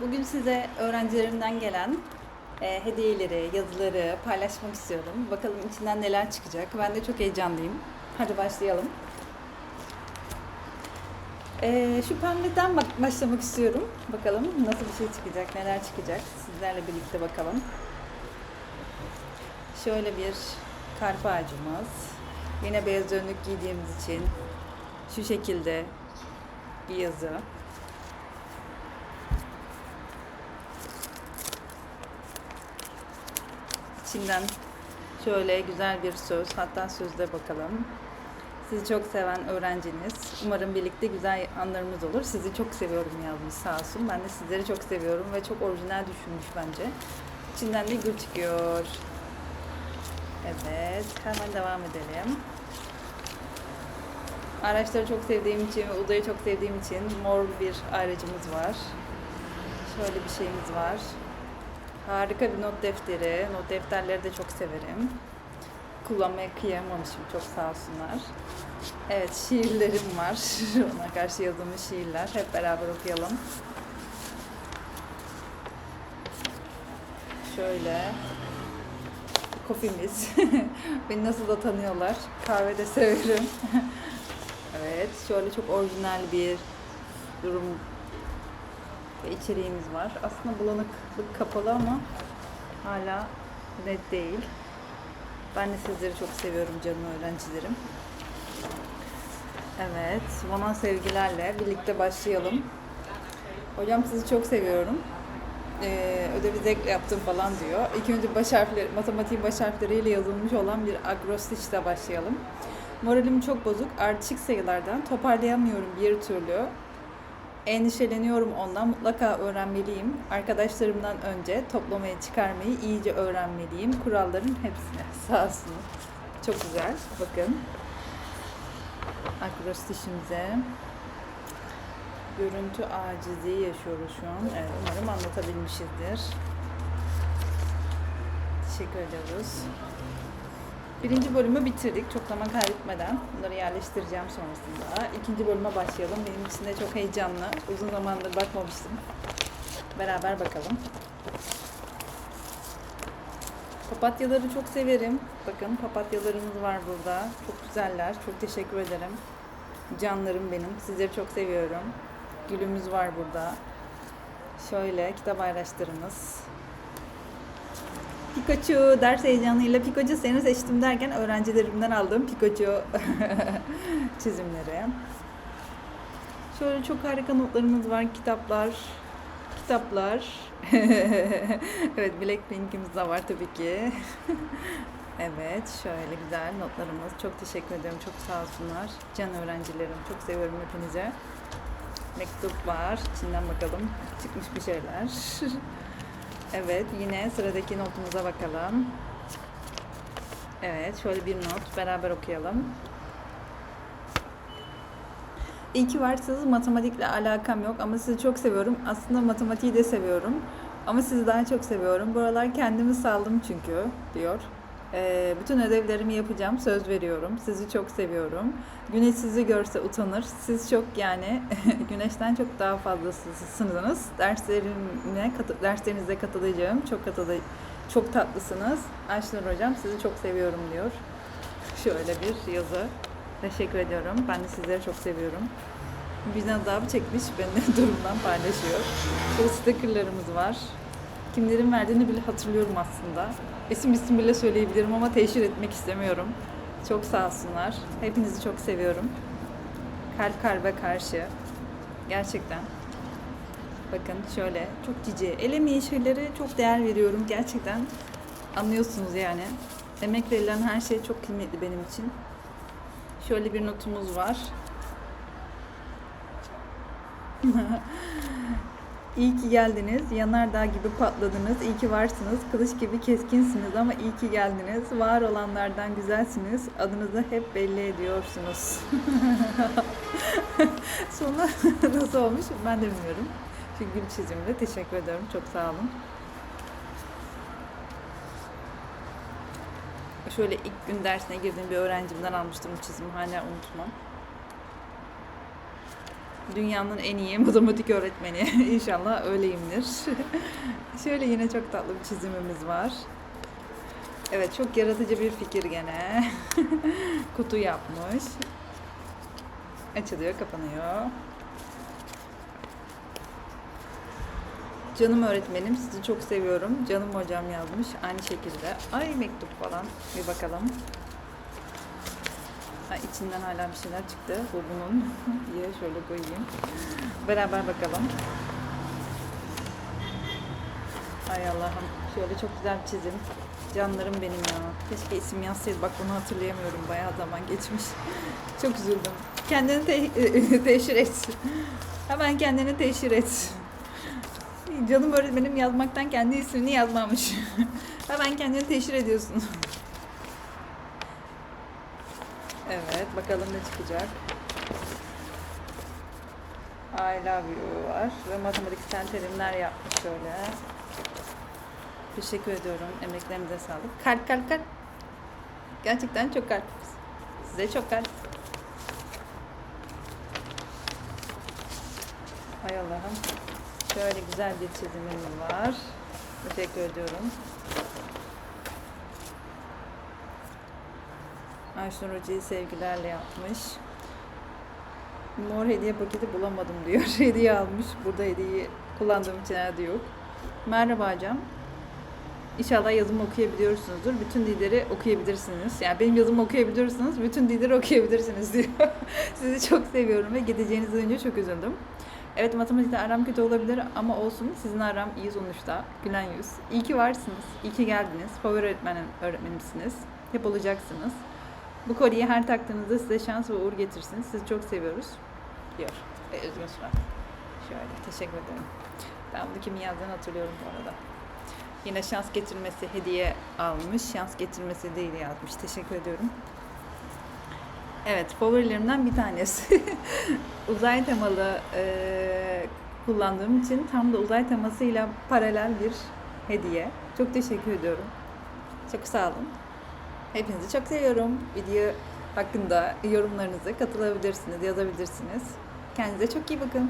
Bugün size öğrencilerimden gelen e, hediyeleri, yazıları paylaşmak istiyorum. Bakalım içinden neler çıkacak. Ben de çok heyecanlıyım. Hadi başlayalım. E, şu pembeden başlamak istiyorum. Bakalım nasıl bir şey çıkacak, neler çıkacak. Sizlerle birlikte bakalım. Şöyle bir karp ağacımız. Yine beyaz önlük giydiğimiz için şu şekilde bir yazı. İçinden şöyle güzel bir söz, hatta sözle bakalım. Sizi çok seven öğrenciniz. Umarım birlikte güzel anlarımız olur. Sizi çok seviyorum yazmış sağ olsun. Ben de sizleri çok seviyorum ve çok orijinal düşünmüş bence. İçinden bir gül çıkıyor. Evet, hemen devam edelim. Araçları çok sevdiğim için ve Uda'yı çok sevdiğim için mor bir aracımız var. Şöyle bir şeyimiz var. Harika bir not defteri. Not defterleri de çok severim. Kullanmaya kıyamamışım. Çok sağ olsunlar. Evet şiirlerim var. Ona karşı yazılmış şiirler. Hep beraber okuyalım. Şöyle. Kofimiz. Beni nasıl da tanıyorlar. Kahve de severim. evet. Şöyle çok orijinal bir durum ve içeriğimiz var. Aslında bulanıklık kapalı ama hala net değil. Ben de sizleri çok seviyorum canım öğrencilerim. Evet, bana sevgilerle birlikte başlayalım. Hocam sizi çok seviyorum. Ee, ödevi zevkle yaptım falan diyor. İlk önce baş harfleri, matematiğin baş harfleriyle yazılmış olan bir akrostiçle başlayalım. Moralim çok bozuk. Ardışık sayılardan toparlayamıyorum bir türlü. Endişeleniyorum ondan. Mutlaka öğrenmeliyim. Arkadaşlarımdan önce toplamayı, çıkarmayı iyice öğrenmeliyim. Kuralların hepsine. Sağ olsun. Çok güzel. Bakın. Akrostişimize. Görüntü acizliği yaşıyoruz şu an. Evet, umarım anlatabilmişizdir. Teşekkür ediyoruz. Birinci bölümü bitirdik çok zaman kaybetmeden. Bunları yerleştireceğim sonrasında. İkinci bölüme başlayalım. Benim için de çok heyecanlı. Uzun zamandır bakmamıştım. Beraber bakalım. Papatyaları çok severim. Bakın papatyalarımız var burada. Çok güzeller. Çok teşekkür ederim. Canlarım benim. Sizleri çok seviyorum. Gülümüz var burada. Şöyle kitap araçlarımız. Pikachu ders heyecanıyla Pikachu seni seçtim derken öğrencilerimden aldığım Pikachu çizimleri. Şöyle çok harika notlarımız var, kitaplar, kitaplar. evet Blackpink'imiz de var tabii ki. evet şöyle güzel notlarımız. Çok teşekkür ederim, çok sağ olsunlar. Can öğrencilerim, çok seviyorum hepinize. Mektup var, içinden bakalım. Çıkmış bir şeyler. Evet, yine sıradaki notumuza bakalım. Evet, şöyle bir not beraber okuyalım. İyi ki varsınız. Matematikle alakam yok ama sizi çok seviyorum. Aslında matematiği de seviyorum. Ama sizi daha çok seviyorum. Buralar kendimi saldım çünkü diyor. Ee, bütün ödevlerimi yapacağım. Söz veriyorum. Sizi çok seviyorum. Güneş sizi görse utanır. Siz çok yani güneşten çok daha fazlasısınız. Derslerime katı, derslerinize katılacağım. Çok katılı, çok tatlısınız. Ayşenur hocam sizi çok seviyorum diyor. Şöyle bir yazı. Teşekkür ediyorum. Ben de sizleri çok seviyorum. Vicdan azabı çekmiş. Benimle durumdan paylaşıyor. Şöyle stickerlarımız var. Kimlerin verdiğini bile hatırlıyorum aslında. İsim isim bile söyleyebilirim ama teşhir etmek istemiyorum. Çok sağ olsunlar. Hepinizi çok seviyorum. Kalp kalbe karşı. Gerçekten. Bakın şöyle çok cici. El emeği şeylere çok değer veriyorum. Gerçekten anlıyorsunuz yani. Emek verilen her şey çok kıymetli benim için. Şöyle bir notumuz var. İyi ki geldiniz. Yanardağ gibi patladınız. İyi ki varsınız. Kılıç gibi keskinsiniz ama iyi ki geldiniz. Var olanlardan güzelsiniz. Adınızı hep belli ediyorsunuz. Sonra nasıl olmuş ben de bilmiyorum. Şu gül çizimde teşekkür ediyorum. Çok sağ olun. Şöyle ilk gün dersine girdiğim bir öğrencimden almıştım bu çizimi. Hala unutmam. Dünyanın en iyi matematik öğretmeni. İnşallah öyleyimdir. Şöyle yine çok tatlı bir çizimimiz var. Evet çok yaratıcı bir fikir gene. Kutu yapmış. Açılıyor, kapanıyor. Canım öğretmenim, sizi çok seviyorum. Canım hocam yazmış aynı şekilde. Ay mektup falan. Bir bakalım. Ha, içinden hala bir şeyler çıktı. Bu bunun. Diye şöyle koyayım. Beraber bakalım. Ay Allah'ım. Şöyle çok güzel bir çizim. Canlarım benim ya. Keşke isim yazsaydı. Bak bunu hatırlayamıyorum. Bayağı zaman geçmiş. Çok üzüldüm. Kendini te- teşhir et. Hemen kendini teşhir et. Canım öğretmenim yazmaktan kendi ismini yazmamış. Hemen kendini teşhir ediyorsun. Evet, bakalım ne çıkacak. I love you var ve matematiksel terimler yapmış şöyle. Teşekkür ediyorum. Emeklerinize sağlık. Kalp kalp kalp. Gerçekten çok kalp. Size çok kalp. Hay Allah'ım. Şöyle güzel bir çizimim var. Teşekkür ediyorum. Ayşenur Hoca'yı sevgilerle yapmış. Mor hediye paketi bulamadım diyor. hediye almış. Burada hediyeyi kullandığım için nerede yok. Merhaba hocam. İnşallah yazımı okuyabiliyorsunuzdur. Bütün dilleri okuyabilirsiniz. Yani benim yazımı okuyabiliyorsanız bütün dilleri okuyabilirsiniz diyor. Sizi çok seviyorum ve gideceğiniz önce çok üzüldüm. Evet matematikte aram kötü olabilir ama olsun. Sizin aram iyi sonuçta. Gülen yüz. İyi ki varsınız. İyi ki geldiniz. Favori öğretmenim, öğretmenimsiniz. Hep olacaksınız. Bu kolyeyi her taktığınızda size şans ve uğur getirsin. Sizi çok seviyoruz. Diyor. Ve üzgün surat. Şöyle. Teşekkür ederim. Ben bunu kimin yazdığını hatırlıyorum bu arada. Yine şans getirmesi hediye almış. Şans getirmesi değil yazmış. Teşekkür ediyorum. Evet, favorilerimden bir tanesi. uzay temalı eee, kullandığım için tam da uzay temasıyla paralel bir hediye. Çok teşekkür ediyorum. Çok sağ olun. Hepinizi çok seviyorum. Video hakkında yorumlarınızı katılabilirsiniz, yazabilirsiniz. Kendinize çok iyi bakın.